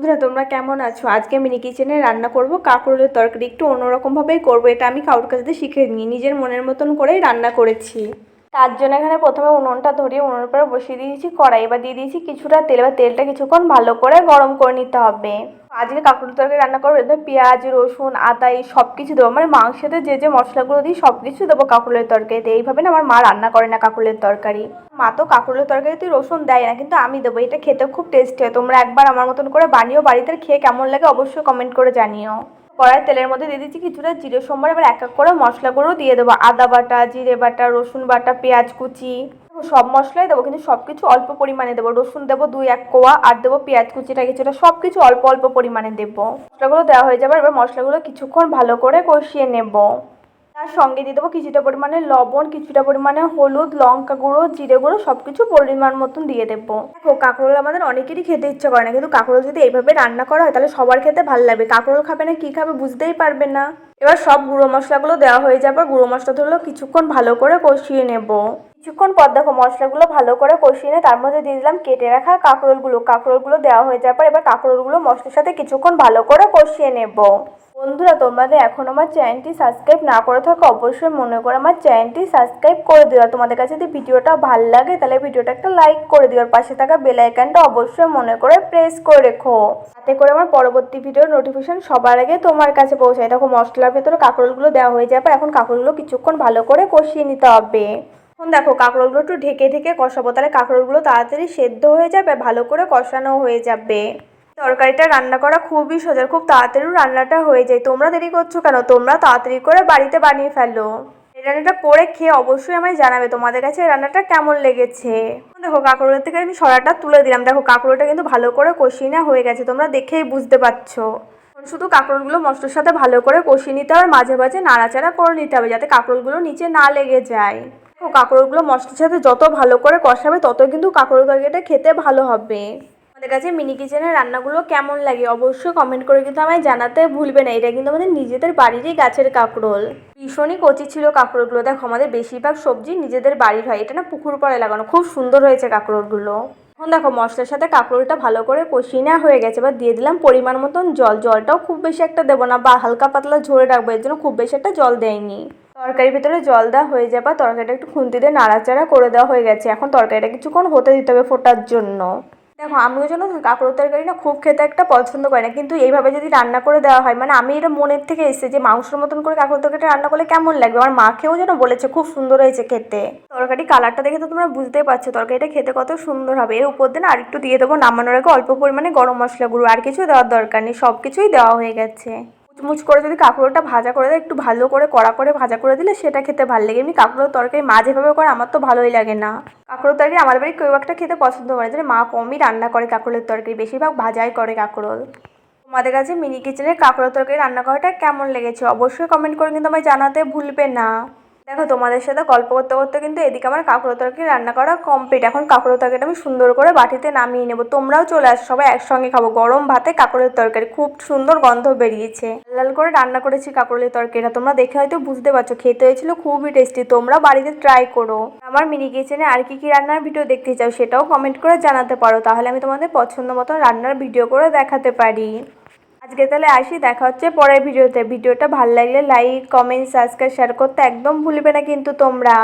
বন্ধুরা, তোমরা কেমন আছো? আজকে আমি কিচেনে রান্না করব কাঁকরোলের তরকারি। একটু অন্যরকমভাবেই করব, এটা আমি কারোর কাছ থেকে শিখে নিই। নিজের মনের মতন করেই রান্না করেছি। তার জন্য এখানে প্রথমে উনুনটা ধরিয়ে উনুনের উপরে বসিয়ে দিয়েছি, কড়াই এবার দিয়ে দিয়েছি কিছুটা তেল। এবার তেলটা কিছুক্ষণ ভালো করে গরম করে নিতে হবে। আজকে কাঁকরোলের তরকারি রান্না করব, এতে পেঁয়াজ, রসুন, আদা, এই সব কিছু দেবো। মানে মাংসতে যে যে মশলাগুলো দিই সব কিছু দেবো কাঁকরোলের তরকারিতে। এইভাবে না আমার মা রান্না করে না কাঁকরোলের তরকারি। মা তো কাঁকরোলের তরকারিতে রসুন দেয় না, কিন্তু আমি দেবো। এটা খেতে খুব টেস্টি হয়। তোমরা একবার আমার মতন করে বানিও, বাড়িতে খেয়ে কেমন লাগে অবশ্যই কমেন্ট করে জানিও। কড়াই তেলের মধ্যে দিয়ে দিচ্ছি কিছুটা জিরে, সোমবার এবার এক এক করে মশলাগুলো দিয়ে দেবো। আদা বাটা, জিরে বাটা, রসুন বাটা, পেঁয়াজ কুচি, সব মশলাই দেবো, কিন্তু সব কিছু অল্প পরিমাণে দেবো। রসুন দেবো দুই এক কোয়া, আর দেবো পেঁয়াজ কুচিটা কিছুটা সব কিছু অল্প অল্প পরিমাণে দেবো। মশলাগুলো দেওয়া হয়ে যাবে, এবার মশলাগুলো কিছুক্ষণ ভালো করে কষিয়ে নেব। তার সঙ্গে দিয়ে দেবো কিছুটা পরিমাণে লবণ, কিছুটা পরিমাণে হলুদ, লঙ্কা গুঁড়ো, জিরে গুঁড়ো সব কিছু পরিমাণ মতন দিয়ে দেবো। দেখো, কাঁকরোল আমাদের অনেকেরই খেতে ইচ্ছে করে না, কিন্তু কাঁকরোল যদি এইভাবে রান্না করা হয়, তাহলে সবার খেতে ভালো লাগবে। কাঁকরোল খাবে না, কী খাবে বুঝতেই পারবে না। এবার সব গুঁড়ো মশলাগুলো দেওয়া হয়ে যাবে। গুঁড়ো মশলা ধরলো কিছুক্ষণ ভালো করে কষিয়ে নেব। কিছুক্ষণ পর দেখো মশলাগুলো ভালো করে কষিয়ে নিয়ে তার মধ্যে দিয়ে দিলাম কেটে রাখা কাঁকরোলগুলো। কাঁকরোলগুলো দেওয়া হয়ে যাওয়ার পর এবার কাঁকরোলগুলো মশলার সাথে কিছুক্ষণ ভালো করে কষিয়ে নেব। বন্ধুরা, তোমাদের এখন আমার চ্যানেলটি সাবস্ক্রাইব না করে থাকো অবশ্যই মনে করে আমার চ্যানেলটি সাবস্ক্রাইব করে দিও। আর তোমাদের কাছে যদি ভিডিওটা ভালো লাগে তাহলে ভিডিওটা একটা লাইক করে দিও। আর পাশে থাকা বেল আইকনটা অবশ্যই মনে করে প্রেস করে রেখো। তাতে করে আমার পরবর্তী ভিডিওর নোটিফিকেশন সবার আগে তোমার কাছে পৌঁছায়। দেখো, মশলার ভেতরে কাঁকরোলগুলো দেওয়া হয়ে যাবে এখন কাঁকরোলগুলো কিছুক্ষণ ভালো করে কষিয়ে নিতে হবে। এখন দেখো, কাঁকরোলগুলো একটু ঢেকে ঢেকে কষাবো। তাহলে কাঁকরোলগুলো তাড়াতাড়ি সেদ্ধ হয়ে যাবে, ভালো করে কষানো হয়ে যাবে। তরকারিটা রান্না করা খুবই সোজা, খুব তাড়াতাড়ি রান্নাটা হয়ে যায়। তোমরা দেরি করছ কেন? তোমরা তাড়াতাড়ি করে বাড়িতে বানিয়ে ফেলো। এই রান্নাটা করে খেয়ে অবশ্যই আমায় জানাবে তোমাদের কাছে রান্নাটা কেমন লেগেছে। দেখো কাঁকরোলের থেকে আমি সরাটা তুলে দিলাম। দেখো কাঁকরোলটা কিন্তু ভালো করে কষিয়ে নেওয়া হয়ে গেছে। তোমরা দেখেই বুঝতে পারছ। শুধু কাঁকরোলগুলো মশলার সাথে ভালো করে কষিয়ে নিতে হবে। মাঝে মাঝে নাড়াচাড়া করে নিতে হবে যাতে কাঁকরোলগুলো নিচে না লেগে যায়। দেখো কাঁকরোলগুলো মশলার সাথে যত ভালো করে কষাবে তত কিন্তু কাঁকরোল তরকারিটা খেতে ভালো হবে। আমাদের কাছে মিনি কিচেনের রান্নাগুলো কেমন লাগে অবশ্যই কমেন্ট করে কিন্তু আমায় জানাতে ভুলবে না। এটা কিন্তু আমাদের নিজেদের বাড়িরই গাছের কাঁকরোল। ভীষণই কচি ছিল কাঁকরোলগুলো। দেখো, আমাদের বেশিরভাগ সবজি নিজেদের বাড়ির হয়। এটা না পুকুর পাড়ে লাগানো। খুব সুন্দর হয়েছে কাঁকরোলগুলো। এখন দেখো, মশলার সাথে কাঁকরোলটা ভালো করে কষিয়ে নেওয়া হয়ে গেছে। এবার দিয়ে দিলাম পরিমাণ মতন জল। জলটাও খুব বেশি একটা দেবো না বা হালকা পাতলা ঝরে রাখব। এর জন্য খুব বেশি একটা জল দেয়নি তরকারির ভিতরে জল দেওয়া হয়ে যাবে তরকারিটা একটু খুন্তি দিয়ে নাড়াচাড়া করে দেওয়া হয়ে গেছে। এখন তরকারিটা কিছুক্ষণ হতে দিতে হবে ফোটার জন্য। দেখো, আমিও যেন কাঁকড়োর তরকারি না খুব খেতে একটা পছন্দ করি না। কিন্তু এইভাবে যদি রান্না করে দেওয়া হয় মানে আমি এটা মনের থেকে এসেছে যে মাংসের মতন করে কাঁকড়োর তরকারিটা রান্না করলে কেমন লাগবে? আমার মাকেও যেন বলেছে, খুব সুন্দর হয়েছে খেতে। তরকারি কালারটা দেখে তো তোমরা বুঝতেই পারছ, তরকারিটা খেতে কত সুন্দর হবে। এর উপর দিন আর একটু দিয়ে দেবো, নামানোর আগে অল্প পরিমাণে গরম মশলা গুঁড়ো, আর কিছু দেওয়ার দরকার নেই সব কিছুই দেওয়া হয়ে গেছে। মুচমুচ করে যদি কাঁকড়োটা ভাজা করে দেয়, একটু ভালো করে কড়া করে ভাজা করে দিলে সেটা খেতে ভালো লাগে। এমনি কাঁকড়োর তরকারি মা যেভাবে করে, আমার তো ভালোই লাগে না। কাঁকড়োর তরকারি আমার বাড়ি কেউ একটা খেতে পছন্দ করে না। মা কমই রান্না করে কাঁকড়োলের তরকারি, বেশিরভাগ ভাজাই করে কাঁকড়োল তোমাদের কাছে মিনি কিচেনের কাঁকড়োর তরকারি রান্না করাটা কেমন লেগেছে? অবশ্যই কমেন্ট করে কিন্তু আমায় জানাতে ভুলবে না। দেখো, তোমাদের সাথে গল্প করতে করতে কিন্তু এদিকে আমার কাঁকড়ো তরকারি রান্না করা কমপ্লিট এখন কাঁকড়ো তরকারিটা আমি সুন্দর করে বাটিতে নামিয়ে নেব। তোমরাও চলে আসো, সবাই একসঙ্গে খাব। গরম ভাতে কাঁকড়ের তরকারি, খুব সুন্দর গন্ধ বেরিয়েছে। লাল করে রান্না করেছি কাঁকড়ের তরকারিটা। তোমরা দেখে হয়তো বুঝতে পারছ, খেতে হয়েছিল খুবই টেস্টি তোমরা বাড়িতে ট্রাই করো। আমার মিনি কিচেনে আর কি কি রান্নার ভিডিও দেখতে চাও সেটাও কমেন্ট করে জানাতে পারো। তাহলে আমি তোমাদের পছন্দ মতো রান্নার ভিডিও করে দেখাতে পারি। আজকে তাহলে আসি, দেখা হচ্ছে পরের ভিডিওতে। ভিডিওটা ভালো লাগলে লাইক কমেন্ট সাবস্ক্রাইব শেয়ার করতে একদম ভুলবে না কিন্তু তোমরা।